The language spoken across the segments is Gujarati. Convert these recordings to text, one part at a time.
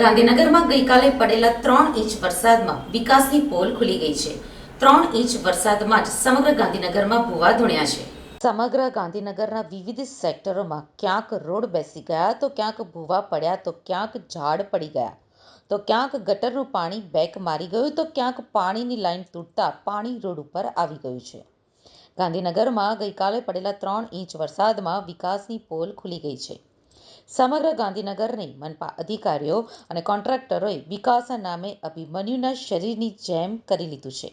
ગાંધીનગરમાં ગઈકાલે પડેલા ત્રણ ઇંચ વરસાદમાં વિકાસની પોલ ખુલી ગઈ છે. ત્રણ ઇંચ વરસાદમાં જ સમગ્ર ગાંધીનગરમાં ભૂવા ધોણ્યા છે. સમગ્ર ગાંધીનગરના વિવિધ સેક્ટરોમાં ક્યાંક રોડ બેસી ગયા, તો ક્યાંક ભૂવા પડ્યા, તો ક્યાંક ઝાડ પડી ગયા. તો ક્યાંક ગટરનું પાણી બેક મારી ગયું, તો ક્યાંક પાણીની લાઈન તૂટતા પાણી રોડ ઉપર આવી ગયું છે. ગાંધીનગરમાં ગઈકાલે પડેલા ત્રણ ઇંચ વરસાદમાં વિકાસની પોલ ખુલી ગઈ છે. સમગ્ર ગાંધીનગરની મનપા અધિકારીઓ અને કોન્ટ્રાક્ટરોએ વિકાસના નામે અભિમન્યુના શરીરની જેમ કરી લીધું છે.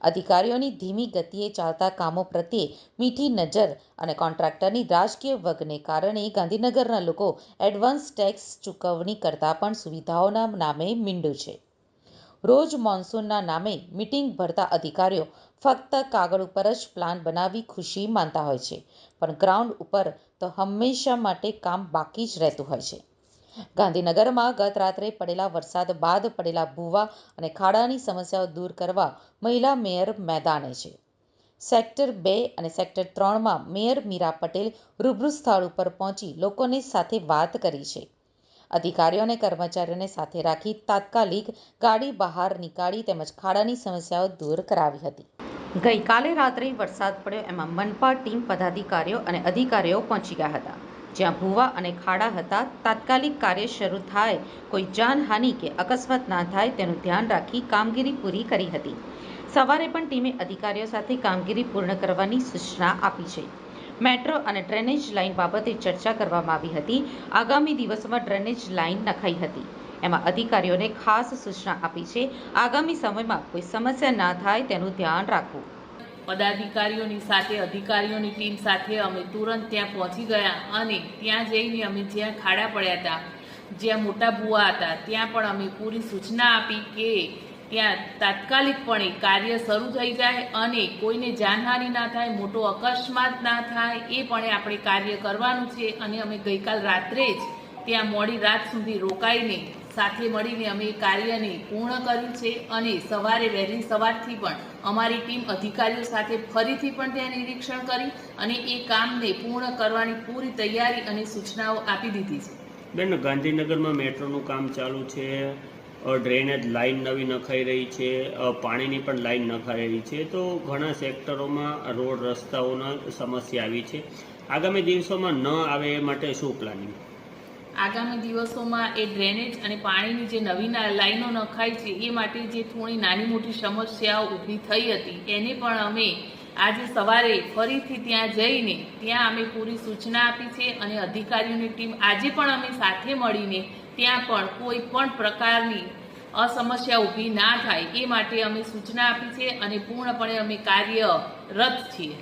અધિકારીઓની ધીમી ગતિએ ચાલતા કામો પ્રત્યે મીઠી નજર અને કોન્ટ્રાક્ટરની રાજકીય વગને કારણે ગાંધીનગરના લોકો એડવાન્સ ટેક્સ ચૂકવણી કરતાં પણ સુવિધાઓના નામે મીંડું છે. રોજ મોન્સૂનના નામે મીટિંગ ભરતા અધિકારીઓ ફક્ત કાગળ ઉપર જ પ્લાન બનાવી ખુશી માનતા હોય છે, પણ ગ્રાઉન્ડ ઉપર તો હંમેશા માટે કામ બાકી જ રહેતું હોય છે. ગાંધીનગરમાં ગત રાત્રે પડેલા વરસાદ બાદ પડેલા ભૂવા અને ખાડાની સમસ્યાઓ દૂર કરવા મહિલા મેયર મેદાને છે. સેક્ટર બે અને સેક્ટર ત્રણમાં મેયર મીરા પટેલ રૂબરૂ સ્થળ ઉપર પહોંચી લોકોની સાથે વાત કરી છે. અધિકારીઓ અને કર્મચારીઓને સાથે રાખી તાત્કાલિક ગાડી બહાર નીકાળી તેમજ ખાડાની સમસ્યાઓ દૂર કરાવી હતી. ગઈકાલે રાત્રે વરસાદ પડ્યો એમાં મનપા ટીમ પદાધિકારીઓ અને અધિકારીઓ પહોંચી ગયા હતા. જ્યાં ભૂવા અને ખાડા હતા, તાત્કાલિક કાર્ય શરૂ થાય, કોઈ જાનહાનિ કે અકસ્માત ના થાય તેનું ધ્યાન રાખી કામગીરી પૂરી કરી હતી. સવારે પણ ટીમે અધિકારીઓ સાથે કામગીરી પૂર્ણ કરવાની સૂચના આપી છે. મેટ્રો અને ડ્રેનેજ લાઇન બાબતે ચર્ચા કરવામાં આવી હતી. આગામી દિવસોમાં ડ્રેનેજ લાઇન નખાઈ હતી. એમાં અધિકારીઓને ખાસ સૂચના આપી છે. આગામી સમયમાં કોઈ સમસ્યા ના થાય તેનું ધ્યાન રાખવું. પદાધિકારીઓની સાથે, અધિકારીઓની ટીમ સાથે અમે તુરંત ત્યાં પહોંચી ગયા અને ત્યાં જઈને અમે જ્યાં ખાડા પડ્યા હતા, જ્યાં મોટા ભૂવા હતા, ત્યાં પણ અમે પૂરી સૂચના આપી કે ત્યાં તાત્કાલિકપણે કાર્ય શરૂ થઈ જાય અને કોઈને જાનહાનિ ના થાય, મોટો અકસ્માત ના થાય, એ પણ આપણે કાર્ય કરવાનું છે. અને અમે ગઈકાલ રાત્રે જ ત્યાં મોડી રાત સુધી રોકાઈને, સાથે મળીને અમે એ કાર્યને પૂર્ણ કર્યું છે. અને સવારે વહેલી સવારથી પણ અમારી ટીમ અધિકારીઓ સાથે ફરીથી પણ ત્યાં નિરીક્ષણ કરી અને એ કામને પૂર્ણ કરવાની પૂરી તૈયારી અને સૂચનાઓ આપી દીધી છે. બેન, ગાંધીનગરમાં મેટ્રોનું કામ ચાલુ છે. ડ્રેનેજ લાઇન નવી નખાઈ રહી છે પાણીની પણ લાઇન નખાઈ રહી છે. તો ઘણા સેક્ટરોમાં રોડ રસ્તાઓના સમસ્યા આવી છે. આગામી દિવસોમાં ન આવે એ માટે શું પ્લાનિંગ આગામી દિવસોમાં એ ડ્રેનેજ અને પાણીની જે નવી લાઈનો નખાઈ છે, એ માટે જે થોડી નાની મોટી સમસ્યાઓ ઊભી થઈ હતી, એને પણ અમે આજે સવારે ફરીથી ત્યાં જઈને ત્યાં અમે પૂરી સૂચના આપી છે અને અધિકારીઓની ટીમ આજે પણ અમે સાથે મળીને ત્યાં પણ કોઈ પણ પ્રકારની અસમસ્યા ઊભી ના થાય એ માટે અમે સૂચના આપી છે અને પૂર્ણપણે અમે કાર્યરત છીએ.